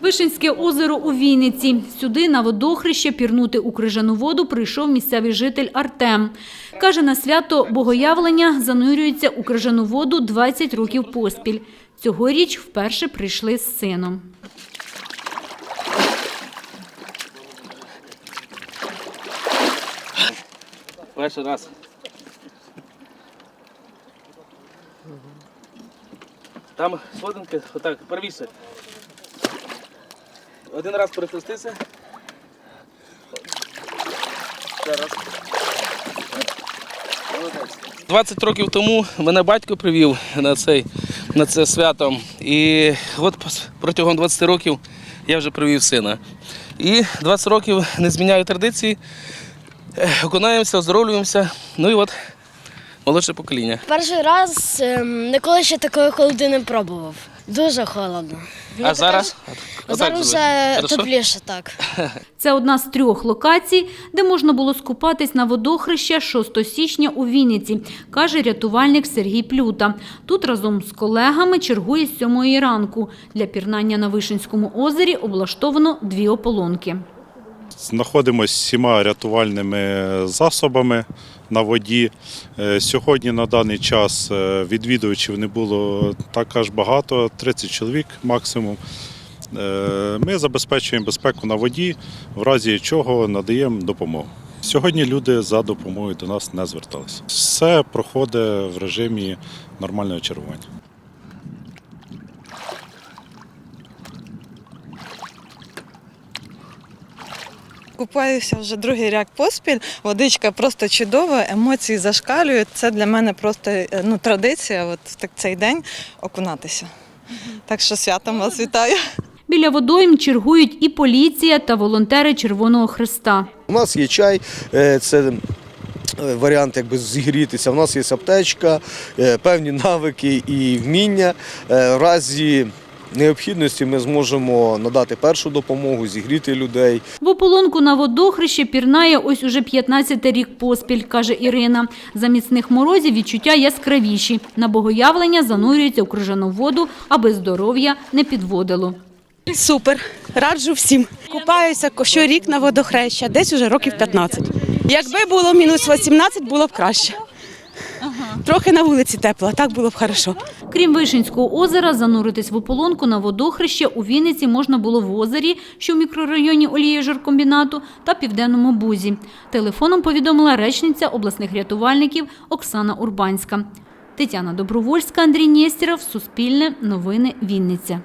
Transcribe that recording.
Вишинське озеро у Вінниці. Сюди на водохреще пірнути у крижану воду прийшов місцевий житель Артем. Каже, на свято Богоявлення занурюється у крижану воду 20 років поспіль. Цьогоріч вперше прийшли з сином. Перший раз. Там сходинки, отак, первіше. Один раз перехрестися. Ще раз. Молодець. 20 років тому мене батько привів на, цей, на це свято. І от протягом 20 років я вже привів сина. І 20 років не зміняю традиції. Окунаємося, оздоровлюємося. Ну і от молодше покоління. Перший раз ем, ніколи ще такої холоди не пробував. Дуже холодно. А зараз? А зараз вже тепліше так. Це одна з трьох локацій, де можна було скупатись на водохреще 6 січня у Вінниці, каже рятувальник Сергій Плюта. Тут разом з колегами чергує з 7 ранку. Для пірнання на Вишинському озері облаштовано дві ополонки. Знаходимося з всіма рятувальними засобами на воді. Е, Сьогодні на даний час е, відвідувачів не було так аж багато, 30 чоловік максимум. Е, Ми забезпечуємо безпеку на воді, в разі чого надаємо допомогу. Сьогодні люди за допомогою до нас не зверталися. Все проходить в режимі нормального чергування. Купаюся вже другий ряд поспіль. Водичка просто чудова, емоції зашкалюють. Це для мене просто е, ну, традиція от в так- цей день окунатися. Так що святом вас вітаю. Біля водойм чергують і поліція та волонтери Червоного Христа. У нас є чай, е, це е, варіант якби зігрітися. У нас є аптечка, певні навики і вміння. В разі необхідності ми зможемо надати першу допомогу, зігріти людей. В ополонку на водохреще пірнає ось уже 15 рік поспіль, каже Ірина. За міцних морозів відчуття яскравіші. На богоявлення занурюється у крижану воду, аби здоров'я не підводило. Супер, раджу всім. Купаюся щорік на водохреща, десь уже років 15. Якби було мінус 18, було б краще. Трохи на вулиці тепло, так було б хорошо. Крім Вишинського озера, зануритись в ополонку на водохреще у Вінниці можна було в озері, що в мікрорайоні олієжоркомбінату, та Південному Бузі. Телефоном повідомила речниця обласних рятувальників Оксана Урбанська. Тетяна Добровольська, Андрій Нєстєров, Суспільне, Новини, Вінниця.